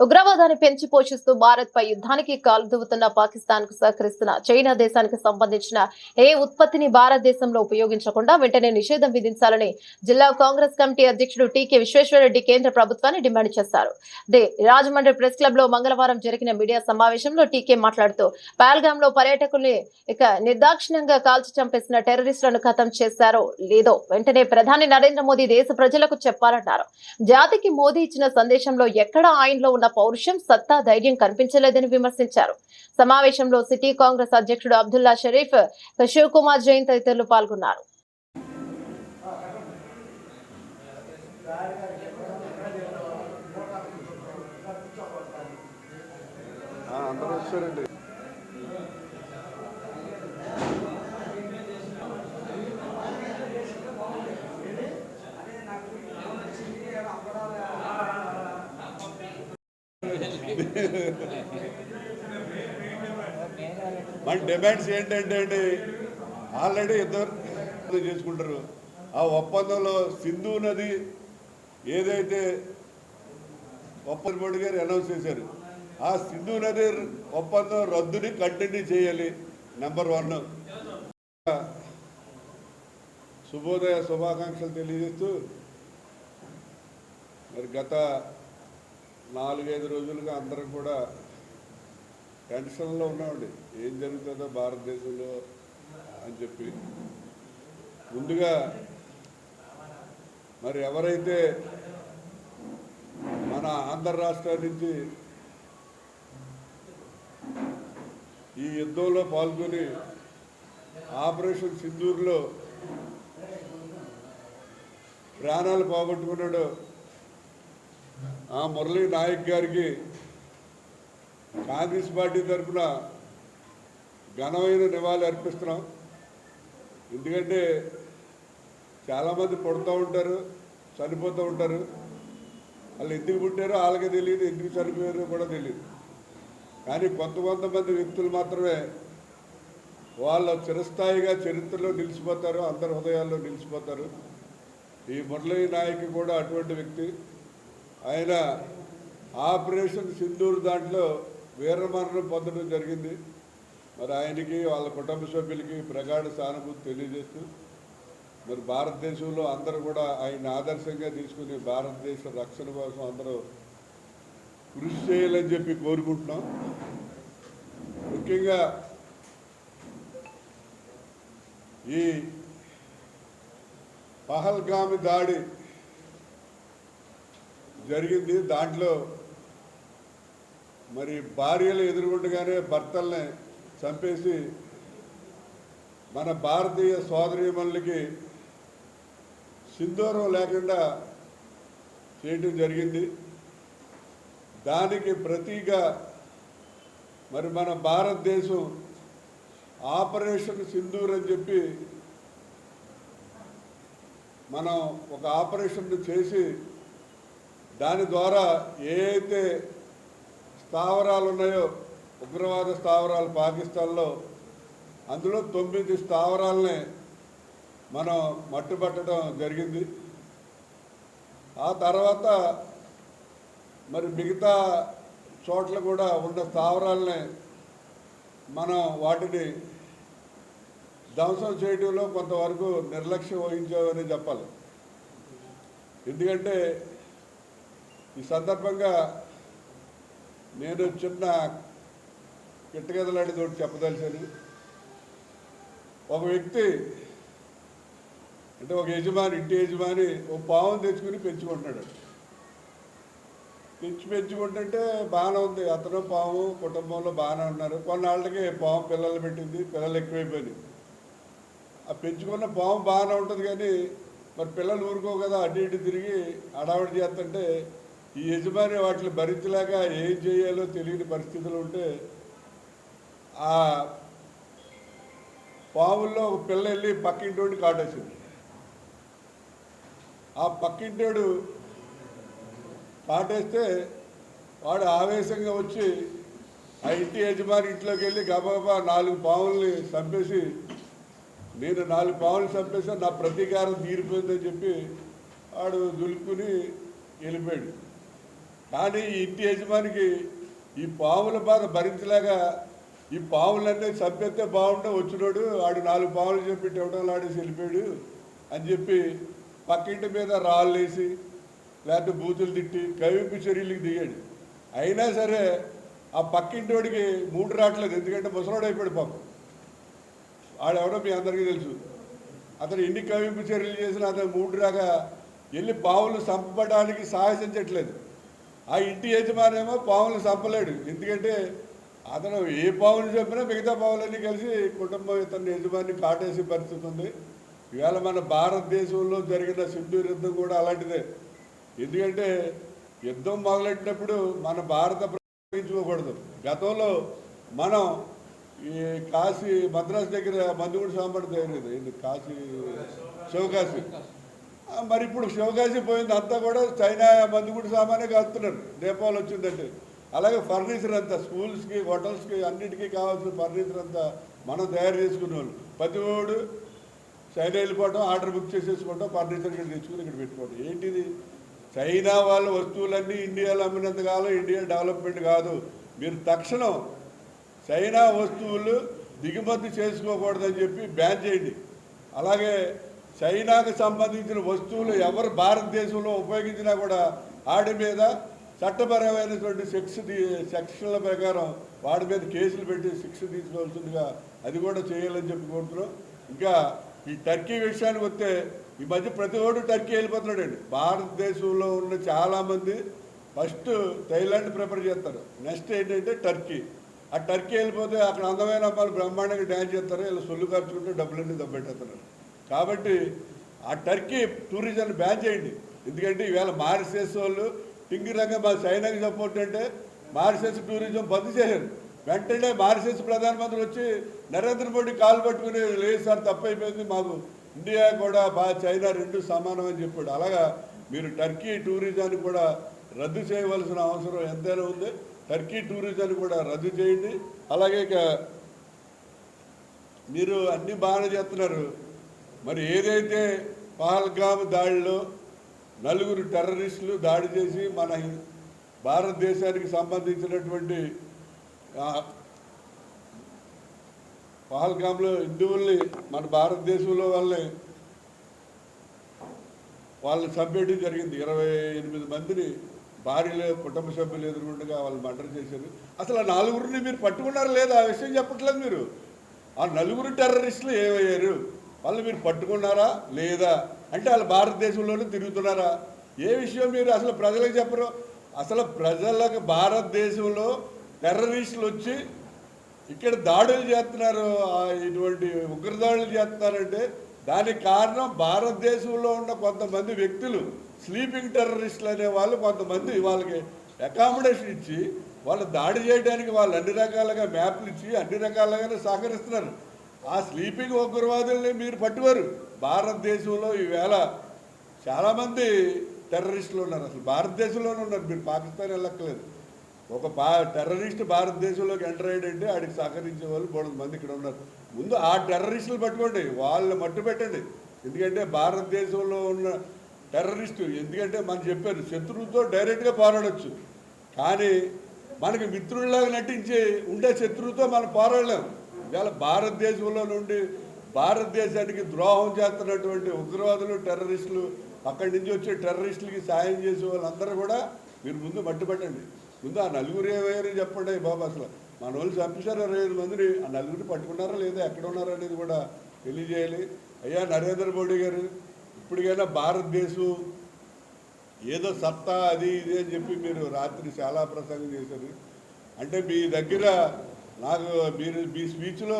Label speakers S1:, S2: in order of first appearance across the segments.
S1: ఉగ్రవాదాన్ని పెంచి పోషిస్తూ భారత్ పై యుద్ధానికి కాలుదువుతున్న పాకిస్తాన్కు సహకరిస్తున్న చైనా దేశానికి సంబంధించిన ఏ ఉత్పత్తిని భారతదేశంలో ఉపయోగించకుండా వెంటనే నిషేధం విధించాలని జిల్లా కాంగ్రెస్ కమిటీ అధ్యక్షుడు టీకే విశ్వేశ్వరరెడ్డి కేంద్ర ప్రభుత్వాన్ని డిమాండ్ చేశారు. దే రాజమండ్రి ప్రెస్ క్లబ్లో మంగళవారం జరిగిన మీడియా సమావేశంలో టీకే మాట్లాడుతూ పహల్గామ్లో పర్యాటకుల్ని ఇక నిర్దాక్షిణ్యంగా కాల్చి చంపేసిన టెర్రరిస్టులను ఖతం చేశారో లేదో వెంటనే ప్రధాని నరేంద్ర మోదీ దేశ ప్రజలకు చెప్పాలన్నారు. జాతికి మోదీ ఇచ్చిన సందేశంలో ఎక్కడా ఆయనలో ఉన్న పౌరుషం సత్తా ధైర్యం కనిపించలేదని విమర్శించారు. సమావేశంలో సిటీ కాంగ్రెస్ అధ్యక్షుడు అబ్దుల్లా షరీఫ్ శివ్ కుమార్ జైన్ తదితరులు పాల్గొన్నారు.
S2: అందరూ వచ్చారండి. మన డిమాండ్స్ ఏంటంటే అండి ఆల్రెడీ ఇద్దరు చేసుకుంటారు. ఆ ఒప్పందంలో సింధు నది ఏదైతే ఒప్పంద మోడీ గారు అనౌన్స్ చేశారు ఆ సింధు నది ఒప్పందం రద్దుని కంటిన్యూ చేయాలి నెంబర్ వన్ శుభోదయ శుభాకాంక్షలు తెలియజేస్తూ మరి గత నాలుగైదు రోజులుగా అందరం కూడా టెన్షన్లో ఉన్నామండి. ఏం జరుగుతుందో భారతదేశంలో అని చెప్పి. ముందుగా మరి ఎవరైతే మన ఆంధ్ర రాష్ట్రం నుంచి ఈ యుద్ధంలో పాల్గొని ఆపరేషన్ సింధూర్లో ప్రాణాలు పోగొట్టుకున్నాడు ఆ మురళీ నాయక్ గారికి కాంగ్రెస్ పార్టీ తరఫున ఘనమైన నివాళి అర్పిస్తున్నాం. ఎందుకంటే చాలామంది పుడుతూ ఉంటారు చనిపోతూ ఉంటారు. వాళ్ళు ఎందుకు పుట్టారో వాళ్ళకి తెలియదు ఎందుకు చనిపోయారో కూడా తెలియదు. కానీ కొంత కొంతమంది వ్యక్తులు మాత్రమే వాళ్ళ చిరస్థాయిగా చరిత్రలో నిలిచిపోతారు అందరి హృదయాల్లో నిలిచిపోతారు. ఈ మురళీ నాయక్ కూడా అటువంటి వ్యక్తి. ఆయన ఆపరేషన్ సింధూరు దాంట్లో వీరమరణం పొందడం జరిగింది. మరి ఆయనకి వాళ్ళ కుటుంబ సభ్యులకి ప్రగాఢ సానుభూతి తెలియజేస్తూ మరి భారతదేశంలో అందరూ కూడా ఆయన ఆదర్శంగా తీసుకుని భారతదేశ రక్షణ కోసం అందరూ కృషి చేయాలని చెప్పి కోరుకుంటున్నాం. ముఖ్యంగా ఈ పహల్గామి దాడి జరిగింది. దాంట్లో మరి భార్యలు ఎదుర్కొంటగానే భర్తల్ని చంపేసి మన భారతీయ సోదరీమణులకి సింధూరం లేకుండా చేయటం జరిగింది. దానికి ప్రతీగా మరి మన భారతదేశం ఆపరేషన్ సింధూర్ అని చెప్పి మనం ఒక ఆపరేషన్ చేసి దాని ద్వారా ఏ అయితే స్థావరాలు ఉన్నాయో ఉగ్రవాద స్థావరాలు పాకిస్తాన్లో అందులో తొమ్మిది స్థావరాలని మనం మట్టుబట్టడం జరిగింది. ఆ తర్వాత మరి మిగతా చోట్ల కూడా ఉన్న స్థావరాలని మనం వాటిని ధ్వంసం చేయడంలో కొంతవరకు నిర్లక్ష్యం వహించామని చెప్పాలి. ఎందుకంటే ఈ సందర్భంగా నేను చిన్న గిట్టగదలాంటి తోటి చెప్పదలిచాను ఒక వ్యక్తి అంటే ఒక యజమాని ఇంటి యజమాని ఒక పావును తెచ్చుకుని పెంచుకుంటున్నాడు పెంచి పెంచుకుంటుంటే బాగానే ఉంది. అతను పాము కుటుంబంలో బాగానే ఉన్నారు. కొన్నాళ్ళకి పాము పిల్లలు పెట్టింది. పిల్లలు ఎక్కువైపోయింది ఆ పెంచుకున్న పాము బాగానే ఉంటుంది కానీ మరి పిల్లలు ఊరుకో కదా అటు ఇటు తిరిగి అడావిడి చేస్తుంటే ఈ యజమాని వాటిని భరించలేక ఏం చేయాలో తెలియని పరిస్థితులు ఉంటే ఆ పావుల్లో ఒక పిల్ల వెళ్ళి పక్కింటోడిని కాటేసింది. ఆ పక్కింటోడు కాటేస్తే వాడు ఆవేశంగా వచ్చి ఆ ఇంటి యజమాని ఇంట్లోకి వెళ్ళి గబగబా నాలుగు పావుల్ని చంపేసి నేను నాలుగు పావులు చంపేసా నా ప్రతీకారం తీరిపోయిందని చెప్పి వాడు దులుపుకుని వెళ్ళిపోయాడు. కానీ ఇంటి యజమానికి ఈ పావుల బాధ భరించలేగా ఈ పావులన్నీ చంపేస్తే బాగుంటే వచ్చినోడు ఆడు నాలుగు పావులు చెప్పి ఇవ్వడం ఆడేసి వెళ్ళిపోయాడు అని చెప్పి పక్కింటి మీద రాళ్ళు వేసి లేకపోతే బూతులు తిట్టి కవింపు చర్యలకు దిగాడు. అయినా సరే ఆ పక్కింటి వాడికి మూడు రావట్లేదు ఎందుకంటే ముసలాడు అయిపోయాడు పాపం. ఆడెవడో మీ అందరికీ తెలుసు. అతను ఎన్ని కవింపు చర్యలు చేసినా అతను మూడు రాగా వెళ్ళి పావులు చంపడానికి సాహసించట్లేదు ఆ ఇంటి యజమానేమో పావులు చంపలేడు. ఎందుకంటే అతను ఏ పావులు చెప్పినా మిగతా పావులన్నీ కలిసి కుటుంబం ఇతని యజమాని కాటేసే పరిస్థితి ఉంది. ఇవాళ మన భారతదేశంలో జరిగిన సింధు యుద్ధం కూడా అలాంటిదే. ఎందుకంటే యుద్ధం మొదలెట్టినప్పుడు మన భారత ప్రయోగించుకోకూడదు గతంలో మనం ఈ కాశీ మద్రాసు దగ్గర మందుగుడి సాంబడి దగ్గర కాశీ శివకాశీ మరి ఇప్పుడు శివకాశి పోయింది అంతా కూడా చైనా మందుగుడి సామానే కాస్తున్నారు. నేపాల్ వచ్చిందంటే. అలాగే ఫర్నిచర్ అంతా స్కూల్స్కి హోటల్స్కి అన్నిటికీ కావాల్సిన ఫర్నిచర్ అంతా మనం తయారు చేసుకునే వాళ్ళు ప్రతి వాడు చైనా వెళ్ళిపోవడం ఆర్డర్ బుక్ చేసేసుకోవడం ఫర్నిచర్ ఇక్కడ తెచ్చుకుని ఇక్కడ పెట్టుకోవడం ఏంటిది? చైనా వాళ్ళ వస్తువులన్నీ ఇండియాలో అమ్మినంత కాలం ఇండియా డెవలప్మెంట్ కాదు. మీరు తక్షణం చైనా వస్తువులు దిగుమతి చేసుకోకూడదని చెప్పి బ్యాన్ చేయండి. అలాగే చైనాకు సంబంధించిన వస్తువులు ఎవరు భారతదేశంలో ఉపయోగించినా కూడా వాడి మీద చట్టపరమైనటువంటి శిక్ష సెక్షన్ల ప్రకారం వాడి మీద కేసులు పెట్టి శిక్ష తీసుకోవాల్సిందిగా అది కూడా చేయాలని చెప్పి కోరుతున్నాం. ఇంకా ఈ టర్కీ విషయానికి వస్తే ఈ మధ్య ప్రతి ఒడు టర్కీ వెళ్ళిపోతున్నాడండి. భారతదేశంలో ఉన్న చాలామంది ఫస్ట్ థైలాండ్ ప్రిఫర్ చేస్తారు. నెక్స్ట్ ఏంటంటే టర్కీ. ఆ టర్కీ వెళ్ళిపోతే అక్కడ అందమైన అమ్మాయిలు బ్రహ్మాండంగా డ్యాన్స్ చేస్తారు. ఇలా సొల్లు ఖర్చుకుంటే డబ్బులన్నీ దబ్బెట్టేస్తున్నారు. కాబట్టి ఆ టర్కీ టూరిజాన్ని బ్యాన్ చేయండి. ఎందుకంటే ఈవేళ మారిసేస్ వాళ్ళు టింగి రంగం మా చైనాకి సపోర్ట్ అంటే మారిసేస్ టూరిజం బంద్ చేశారు. వెంటనే మారిసేస్ ప్రధానమంత్రి వచ్చి నరేంద్ర మోడీ కాలు పట్టుకుని లేదు సార్ తప్పైపోయింది మాకు. ఇండియా కూడా బా చైనా రెండు సమానం అని చెప్పాడు. అలాగా మీరు టర్కీ టూరిజాన్ని కూడా రద్దు చేయవలసిన అవసరం ఎంతైనా ఉంది. టర్కీ టూరిజాన్ని కూడా రద్దు చేయండి. అలాగే ఇక మీరు అన్ని బాగానే చేస్తున్నారు. మరి ఏదైతే పహల్గామ్ దాడిలో నలుగురు టెర్రరిస్టులు దాడి చేసి మన భారతదేశానికి సంబంధించినటువంటి పహల్గామ్లో హిందువుల్ని మన భారతదేశంలో వాళ్ళని వాళ్ళని చంపేయడం జరిగింది. ఇరవై ఎనిమిది మందిని భార్యలు కుటుంబ సభ్యులు ఎదురుకుండగా వాళ్ళు మర్డర్ చేశారు. అసలు ఆ నలుగురిని మీరు పట్టుకున్నారు లేదా? ఆ విషయం చెప్పట్లేదు మీరు. ఆ నలుగురు టెర్రరిస్టులు ఏమయ్యారు? వాళ్ళు మీరు పట్టుకున్నారా లేదా అంటే వాళ్ళు భారతదేశంలోనే తిరుగుతున్నారా? ఏ విషయం మీరు అసలు ప్రజలకు చెప్పరు? అసలు ప్రజలకు భారతదేశంలో టెర్రరిస్టులు వచ్చి ఇక్కడ దాడులు చేస్తున్నారు. ఇటువంటి ఉగ్రదాడులు చేస్తున్నారంటే దానికి కారణం భారతదేశంలో ఉన్న కొంతమంది వ్యక్తులు స్లీపింగ్ టెర్రరిస్టులు అనే వాళ్ళు కొంతమంది వాళ్ళకి అకామిడేషన్ ఇచ్చి వాళ్ళు దాడి చేయడానికి వాళ్ళు అన్ని రకాలుగా మ్యాప్లు ఇచ్చి అన్ని రకాలుగానే సహకరిస్తున్నారు. ఆ స్లీపింగ్ ఉగ్రవాదుల్ని మీరు పట్టుకోరు. భారతదేశంలో ఈవేళ చాలామంది టెర్రరిస్టులు ఉన్నారు. అసలు భారతదేశంలోనే ఉన్నారు. మీరు పాకిస్తాన్ వెళ్ళక్కలేదు ఒక బా టెర్రరిస్ట్ భారతదేశంలోకి ఎంటర్ అయ్యాడంటే ఆడికి సహకరించే వాళ్ళు బోడు మంది ఇక్కడ ఉన్నారు. ముందు ఆ టెర్రరిస్టులు పట్టుకోండి. వాళ్ళని మట్టు పెట్టండి. ఎందుకంటే భారతదేశంలో ఉన్న టెర్రరిస్టు ఎందుకంటే మనం చెప్పారు శత్రువుతో డైరెక్ట్గా పోరాడొచ్చు. కానీ మనకి మిత్రుల్లాగా నటించి ఉండే శత్రువుతో మనం పోరాడలేం. ఇవాళ భారతదేశంలో నుండి భారతదేశానికి ద్రోహం చేస్తున్నటువంటి ఉగ్రవాదులు టెర్రరిస్టులు అక్కడి నుంచి వచ్చే టెర్రరిస్టులకి సాయం చేసే వాళ్ళందరూ కూడా మీరు ముందు మట్టుపట్టండి ముందు ఆ నలుగురు ఏమయ్యారని చెప్పండి బాబు అసలు. మన వాళ్ళు చంపించారు ఇరవై ఐదు మందిని. ఆ నలుగురిని పట్టుకున్నారా లేదా ఎక్కడ ఉన్నారా అనేది కూడా తెలియజేయాలి. అయ్యా నరేంద్ర మోడీ గారు ఇప్పటికైనా భారతదేశం ఏదో సత్తా అది ఇది అని చెప్పి మీరు రాత్రి చాలా ప్రసంగం చేశారు. అంటే మీ దగ్గర నాకు మీరు మీ స్పీచ్లో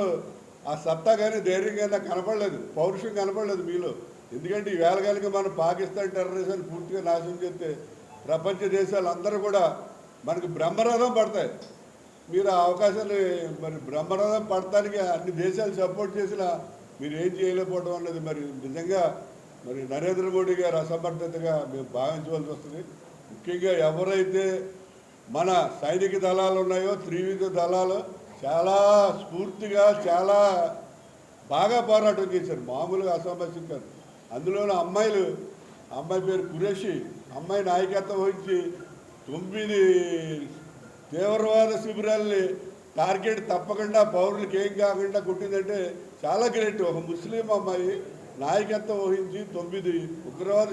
S2: ఆ సత్తా కానీ ధైర్యం కానీ నాకు కనపడలేదు. పౌరుషం కనపడలేదు మీలో. ఎందుకంటే ఈ వేళ కనుక మనం పాకిస్తాన్ టెర్రరిజాన్ని పూర్తిగా నాశనం చేస్తే ప్రపంచ దేశాలు అందరూ కూడా మనకు బ్రహ్మరథం పడతాయి. మీరు ఆ అవకాశాన్ని మరి బ్రహ్మరథం పడటానికి అన్ని దేశాలు సపోర్ట్ చేసినా మీరు ఏం చేయలేకపోవడం అన్నది మరి నిజంగా మరి నరేంద్ర మోడీ గారు అసమర్థతగా మేము భావించవలసి వస్తుంది. ముఖ్యంగా ఎవరైతే మన సైనిక దళాలు ఉన్నాయో త్రివిధ దళాలు చాలా స్ఫూర్తిగా చాలా బాగా పోరాటం చేశారు. మామూలుగా అసమస్యం కాదు అందులోనూ అమ్మాయిలు అమ్మాయి పేరు కురేషి అమ్మాయి నాయకత్వం వహించి తొమ్మిది తీవ్రవాద శిబిరాల్ని టార్గెట్ తప్పకుండా పౌరులకు ఏం కాకుండా కొట్టిందంటే చాలా గ్రేట్. ఒక ముస్లిం అమ్మాయి నాయకత్వం వహించి తొమ్మిది ఉగ్రవాద